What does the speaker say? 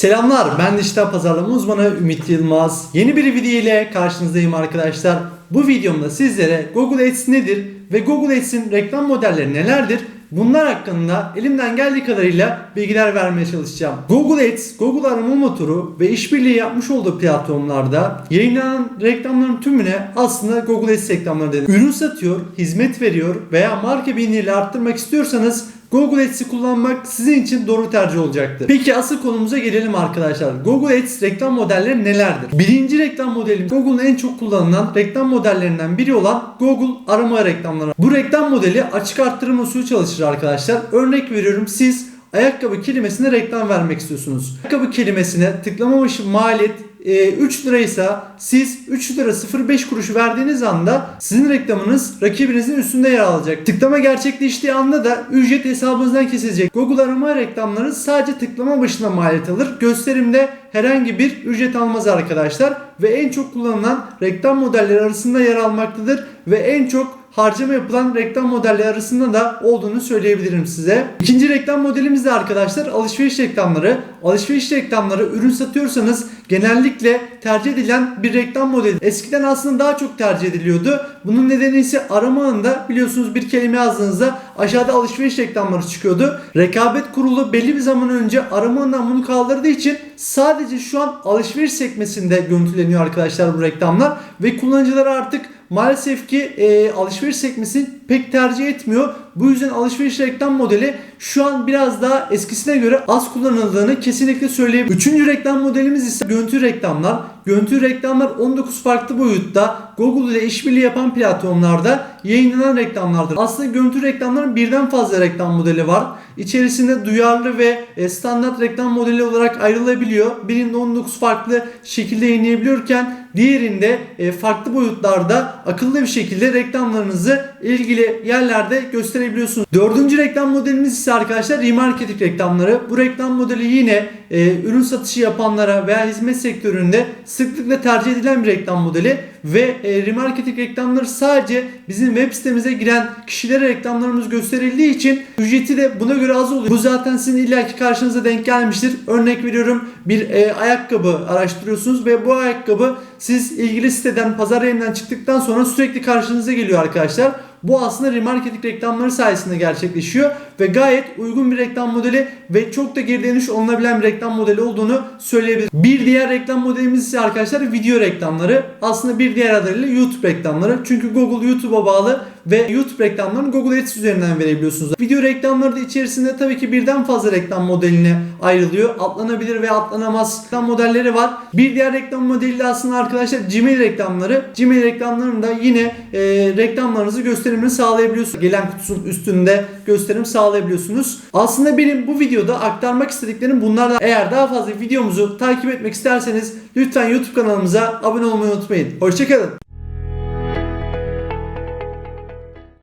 Selamlar ben dijital pazarlama uzmanı Ümit Yılmaz. Yeni bir video ile karşınızdayım arkadaşlar. Bu videomda sizlere Google Ads nedir ve Google Ads'in reklam modelleri nelerdir? Bunlar hakkında elimden geldiği kadarıyla bilgiler vermeye çalışacağım. Google Ads, Google arama motoru ve işbirliği yapmış olduğu platformlarda yayınlanan reklamların tümüne aslında Google Ads reklamları denir. Ürün satıyor, hizmet veriyor veya marka bilinirliği arttırmak istiyorsanız Google Ads'i kullanmak sizin için doğru tercih olacaktır. Peki asıl konumuza gelelim arkadaşlar. Google Ads reklam modelleri nelerdir? Birinci reklam modelimiz Google'ın en çok kullanılan reklam modellerinden biri olan Google arama reklamları. Bu reklam modeli açık arttırma usulü çalışır arkadaşlar. Örnek veriyorum siz ayakkabı kelimesine reklam vermek istiyorsunuz. Ayakkabı kelimesine tıklama başı maliyet e, 3 liraysa siz 3 lira 05 kuruş verdiğiniz anda sizin reklamınız rakibinizin üstünde yer alacak. Tıklama gerçekleştiği anda da ücret hesabınızdan kesilecek. Google arama reklamları sadece tıklama başına maliyet alır. Gösterimde herhangi bir ücret almaz arkadaşlar ve en çok kullanılan reklam modelleri arasında yer almaktadır ve en çok harcama yapılan reklam modelleri arasında da olduğunu söyleyebilirim size. İkinci reklam modelimiz de arkadaşlar alışveriş reklamları. Alışveriş reklamları ürün satıyorsanız genellikle tercih edilen bir reklam modeli. Eskiden aslında daha çok tercih ediliyordu. Bunun nedeni ise arama ağında biliyorsunuz bir kelime yazdığınızda aşağıda alışveriş reklamları çıkıyordu. Rekabet kurulu belli bir zaman önce arama ağından bunu kaldırdığı için sadece şu an alışveriş sekmesinde görüntüleniyor arkadaşlar bu reklamlar ve kullanıcılar artık maalesef ki e, alışveriş sekmesini pek tercih etmiyor. Bu yüzden alışveriş reklam modeli şu an biraz daha eskisine göre az kullanıldığını kesinlikle söyleyebilirim. Üçüncü reklam modelimiz ise görüntü reklamlar. Görüntü reklamlar 19 farklı boyutta Google ile işbirliği yapan platformlarda yayınlanan reklamlardır. Aslında görüntü reklamların birden fazla reklam modeli var. İçerisinde duyarlı ve e, standart reklam modeli olarak ayrılabiliyor. Birinde 19 farklı şekilde yayınlayabiliyorken diğerinde e, farklı boyutlarda akıllı bir şekilde reklamlarınızı ilgili yerlerde gösterebiliyorsunuz. Dördüncü reklam modelimiz ise arkadaşlar remarketing reklamları. Bu reklam modeli yine e, ürün satışı yapanlara veya hizmet sektöründe sıklıkla tercih edilen bir reklam modeli ve e, remarketing reklamları sadece bizim web sitemize giren kişilere reklamlarımız gösterildiği için ücreti de buna göre az oluyor. Bu zaten sizin illaki karşınıza denk gelmiştir. Örnek veriyorum bir e, ayakkabı araştırıyorsunuz ve bu ayakkabı siz ilgili siteden pazar yerinden çıktıktan sonra sürekli karşınıza geliyor arkadaşlar. Bu aslında remarketing reklamları sayesinde gerçekleşiyor ve gayet uygun bir reklam modeli ve çok da geri dönüş olunabilen bir reklam modeli olduğunu söyleyebilirim. Bir diğer reklam modelimiz ise arkadaşlar video reklamları. Aslında bir diğer adıyla YouTube reklamları. Çünkü Google YouTube'a bağlı ve YouTube reklamlarını Google Ads üzerinden verebiliyorsunuz. Video reklamları da içerisinde tabii ki birden fazla reklam modeline ayrılıyor. Atlanabilir ve atlanamaz reklam modelleri var. Bir diğer reklam modeli de aslında arkadaşlar Gmail reklamları. Gmail reklamlarında yine e, reklamlarınızı gösterimini sağlayabiliyorsunuz. Gelen kutusunun üstünde gösterim sağlayabiliyorsunuz. Aslında benim bu videoda aktarmak istediklerim bunlardan. Eğer daha fazla videomuzu takip etmek isterseniz lütfen YouTube kanalımıza abone olmayı unutmayın. Hoşçakalın.